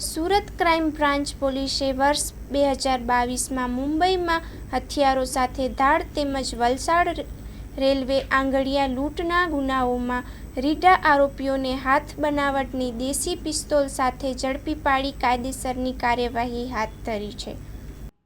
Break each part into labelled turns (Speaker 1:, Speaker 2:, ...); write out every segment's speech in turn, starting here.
Speaker 1: Surat crime branch પોલીસે વર્ષ બે હજાર બાવીસમાં મુંબઈમાં હથિયારો સાથે ધાડ તેમજ વલસાડ રેલવે આંગડિયા લૂંટના ગુનાઓમાં રીઢા આરોપીઓને હાથ બનાવટની દેશી પિસ્તોલ સાથે ઝડપી પાડી કાયદેસરની કાર્યવાહી હાથ ધરી છે.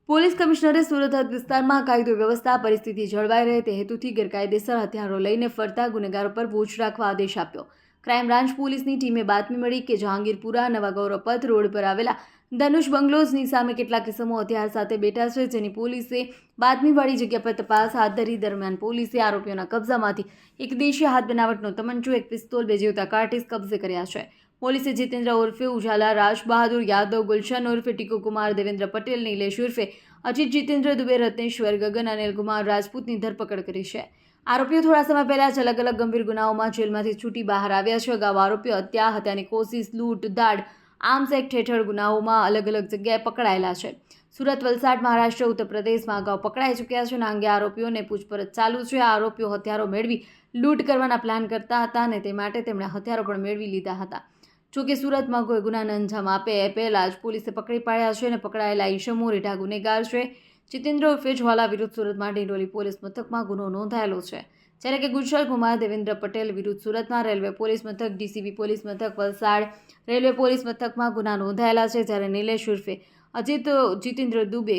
Speaker 2: પોલીસ કમિશનરે સુરત હદ વિસ્તારમાં કાયદો વ્યવસ્થા, પરિસ્થિતિ જળવાઈ રહે તે હેતુથી ગેરકાયદેસર હથિયારો લઈને ફરતા ગુનેગારો પર વોચ રાખવા આદેશ આપ્યો. ક્રાઇમ બ્રાન્ચ પોલીસની ટીમે બાતમી મળી કે જહાંગીરપુરા નવા ગૌરવપથ રોડ પર આવેલા ધનુષ બંગલોઝની સામે કેટલાક કિસ્મો હથિયાર સાથે બેઠા છે, જેની પોલીસે બાતમીવાળી જગ્યા પર તપાસ હાથ ધરી દરમિયાન પોલીસે આરોપીઓના કબજામાંથી એક દેશી હાથ બનાવટનો તમંચો, એક પિસ્તોલ, બે જીવતા કાર્ટિસ કબજે કર્યા છે. પોલીસે જીતેન્દ્ર ઉર્ફે ઉજાલા, રાજ બહાદુર, યાદવ, ગુલશન ઉર્ફે ટીકુ કુમાર, દેવેન્દ્ર પટેલ, નિલેશ ઉર્ફે અજીત જીતેન્દ્ર દુબે રત્નેશ્વર ગગન, અનિલ કુમાર રાજપૂતની ધરપકડ કરી છે. આરોપીઓ થોડા સમય પહેલા જ અલગ અલગ ગંભીર ગુનાઓમાં જેલમાંથી છૂટી બહાર આવ્યા છે. અગાઉ આરોપીઓ હત્યા, હત્યાની કોશિશ, લૂંટ, દાડ, આર્મ્સ એક્ટ હેઠળ ગુનાઓમાં અલગ અલગ જગ્યાએ પકડાયેલા છે. સુરત, વલસાડ, મહારાષ્ટ્ર ઉત્તર પ્રદેશમાં અગાઉ પકડાઈ ચૂક્યા છે અને અંગે આરોપીઓને પૂછપરછ ચાલુ છે. આ આરોપીઓ હથિયારો મેળવી લૂંટ કરવાના પ્લાન કરતા હતા અને તે માટે તેમણે હથિયારો પણ મેળવી લીધા હતા. જોકે સુરતમાં કોઈ ગુનાને અંજામ આપે એ પહેલાં જ પોલીસે પકડી પાડ્યા છે અને પકડાયેલા ઈશમો રેઢા ગુનેગાર છે. જીતેન્દ્ર ઉર્ફે જ્વાલા વિરુદ્ધ સુરતમાં ડિંડોલી પોલીસ મથકમાં ગુનો નોંધાયેલો છે. જ્યારે કે ગુજલ કુમાર દેવેન્દ્ર પટેલ વિરુદ્ધ સુરતમાં રેલવે પોલીસ મથક, ડીસીબી પોલીસ મથક, વલસાડ રેલવે પોલીસ મથકમાં ગુના નોંધાયેલા છે. જ્યારે નિલેશ ઉર્ફે અજીત જીતેન્દ્ર દુબે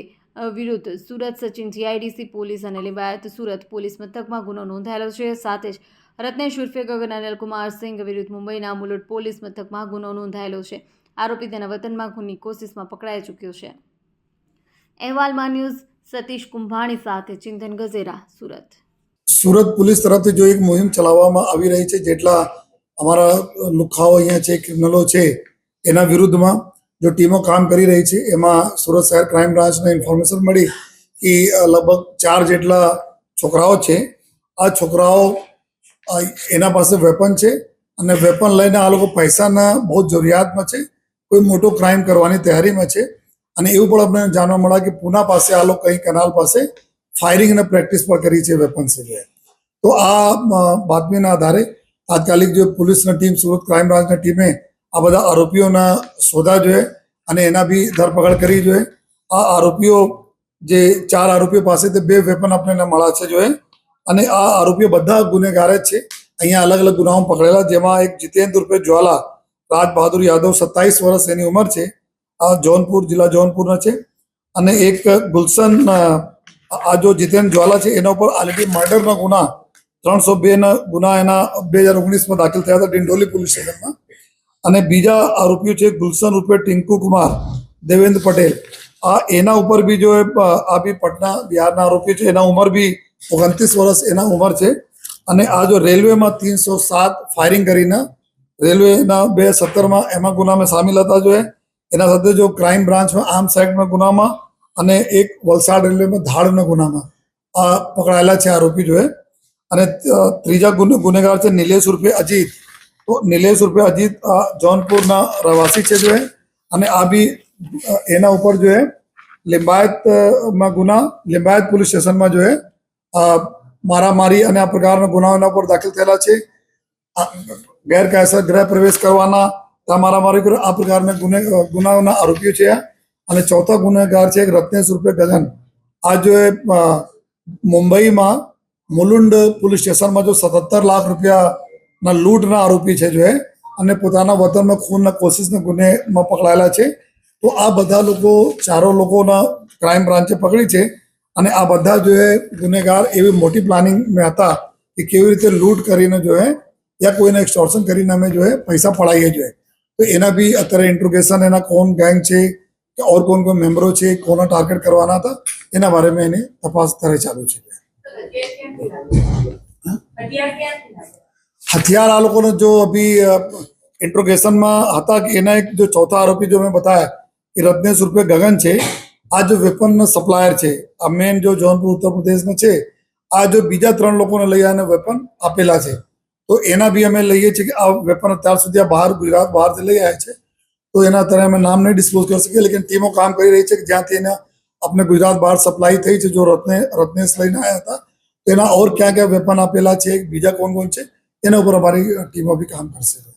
Speaker 2: વિરુદ્ધ સુરત સચિન જીઆઈડીસી પોલીસ અને લિવાયત સુરત પોલીસ મથકમાં ગુનો નોંધાયેલો છે. સાથે જ રત્નેશ ઉર્ફે ગગન અનિલકુમાર સિંઘ વિરુદ્ધ મુંબઈના મુલુટ પોલીસ મથકમાં ગુનો નોંધાયેલો છે. આરોપી તેના વતનમાં ખૂનની કોશિશમાં પકડાઈ ચૂક્યો છે. અહેવાલમાં ન્યૂઝ સતીશ કુંભાણી સાથે ચિંતન ગઝેરા, સુરત.
Speaker 3: સુરત પોલીસ તરફથી જો એક મુહિમ ચલાવવામાં આવી રહી છે, જેટલા અમારા લુખાઓ અહીંયા છે, ક્રિમિનલો છે, એના વિરુદ્ધમાં જો ટીમો કામ કરી રહી છે, એમાં સુરત શહેર ક્રાઇમ બ્રાન્ચને ઇન્ફોર્મેશન મળી કે લગભગ ચાર જેટલા છોકરાઓ છે. આ છોકરાઓ એના પાસે વેપન છે અને વેપન લઈને આ લોકો પૈસાના બહુ જરૂરિયાતમાં છે. કોઈ મોટો ક્રાઇમ કરવાની તૈયારીમાં છે. અને એવું પણ અમને જાણવા મળ્યા કે પુના પાસે આ લોકો કઈ કેનાલ પાસે ફાયરિંગ અને પ્રેક્ટિસ પણ કરી છે વેપન છે જે. તો આ બાતમીના આધારે તાત્કાલિક જે પોલીસની ટીમ, સુરત ક્રાઇમ બ્રાન્ચની ટીમે આ બધા આરોપીઓના શોધા જોઈએ અને એના બી ધરપકડ કરી જોઈએ આ આરોપીઓ જે ચાર આરોપીઓ પાસેથી બે વેપન આપણને મળ્યા છે જોઈએ અને આ આરોપીઓ બધા ગુનેગાર જ છે. અહીંયા અલગ અલગ ગુનાઓ પકડેલા, જેમાં એક જીતેન્દ્ર રૂપે જ્વાલા, રાજ બહાદુર યાદવ, સત્તાવીસ વર્ષ એની ઉંમર છે. આ જૌનપુર, જિલ્લા જૌનપુરના છે. અને એક ગુલશન આ જો જીતેન જ્વાલા છે, એના ઉપર ઓલરેડી મર્ડરના ગુના, ત્રણસો બેના ગુના એના બે હજાર ઓગણીસમાં દાખલ થયા હતા ડિંડોલી પોલીસ સ્ટેશનમાં. અને બીજા આરોપીઓ છે ગુલશન રૂપે ટિંકુ કુમાર, દેવેન્દ્ર પટેલ. આ એના ઉપર બી જો આ બી પટના બિહારના આરોપીઓ છે, એના ઉંમર બી ઓગણત્રીસ વર્ષ એના ઉંમર છે. અને આ જો રેલવેમાં ત્રણસો સાત ફાયરિંગ કરીને, રેલવેના બે સત્તરમાં એમાં ગુનામાં સામેલ હતા જો એ એના સાથે જો ક્રાઇમ બ્રાન્ચમાં આમ એક્ટમાં ગુનામાં અને એક વલસાડ રેલવેમાં ધાડના ગુનામાં આ પકડાયેલા છે આરોપી જોએ અને ત્રીજા ગુનેગાર છે નિલેશ ઉર્ફે અજીત. તો નિલેશ ઉર્ફે અજીત આ જૌનપુરના રહેવાસી છે જો એ અને આ બી એના ઉપર જોએ એ લિંબાયત અ, માં ગુના લિંબાયત પોલીસ સ્ટેશનમાં જોએ મારામારી અને આ પ્રકારના ગુનાઓ એના ઉપર દાખલ થયેલા છે. ગેરકાયદેસર ગૃહ પ્રવેશ કરવાના ત્યાં મારામારી કરો આ પ્રકારના ગુને ગુનાઓના આરોપીઓ છે. અને ચોથા ગુનેગાર છે રત્નેશ રૂપે ગગન આ જો મુંબઈમાં મુલુંડ પોલીસ સ્ટેશનમાં જો સત્તર લાખ રૂપિયાના લૂંટના આરોપી છે જો અને પોતાના વતનમાં ખૂનના કોશિશના ગુનેમાં પકડાયેલા છે, તો આ બધા લોકો, ચારો લોકોના ક્રાઇમ બ્રાન્ચે પકડી છે. અને આ બધા જો એ ગુનેગાર એવી મોટી પ્લાનિંગ મેં હતા કે કેવી રીતે લૂંટ કરીને જો એ યા કોઈને એક્સટોર્શન કરીને અમે જો એ પૈસા પડાવીએ જોઈએ તો એના બી અત્યારે ઇન્ટ્રોગેશન એના કોણ ગેંગ છે કે ઓર કોણ કોણ મેમ્બરો છે કોના ટાર્ગેટ કરવાના હતા, એના બારેમાં એની તપાસ અત્યારે ચાલુ છે. હથિયાર આ લોકોને જો અભી ઇન્ટ્રોગેશનમાં હતા કે એના એક જો ચોથા આરોપી જો મેં બતાવ્યા કે રત્નેશ રૂપે ગગન છે. આ જો વેપનનો સપ્લાયર છે. આ મેન જો જૌનપુર, ઉત્તર પ્રદેશનો છે. આ જો બીજા ત્રણ લોકોને લઈ આને વેપન આપેલા છે. તો એના બી અમે લઈએ છીએ કે આ વેપન અત્યાર સુધી આ બહાર ગુજરાત બહારથી લઈ આવ્યા છે. તો એના અત્યારે અમે નામ નહીં ડિસ્ક્લોઝ કરી શકીએ, લેકિન ટીમો કામ કરી રહી છે કે જ્યાંથી એના આપણે ગુજરાત બહાર સપ્લાય થઈ છે, જો રત્ને, રત્નેશ લઈને આવ્યા હતા. એના ઓર ક્યાં ક્યાં વેપન આપેલા છે, બીજા કોણ કોણ છે, એના ઉપર અમારી ટીમો બી કામ કરશે.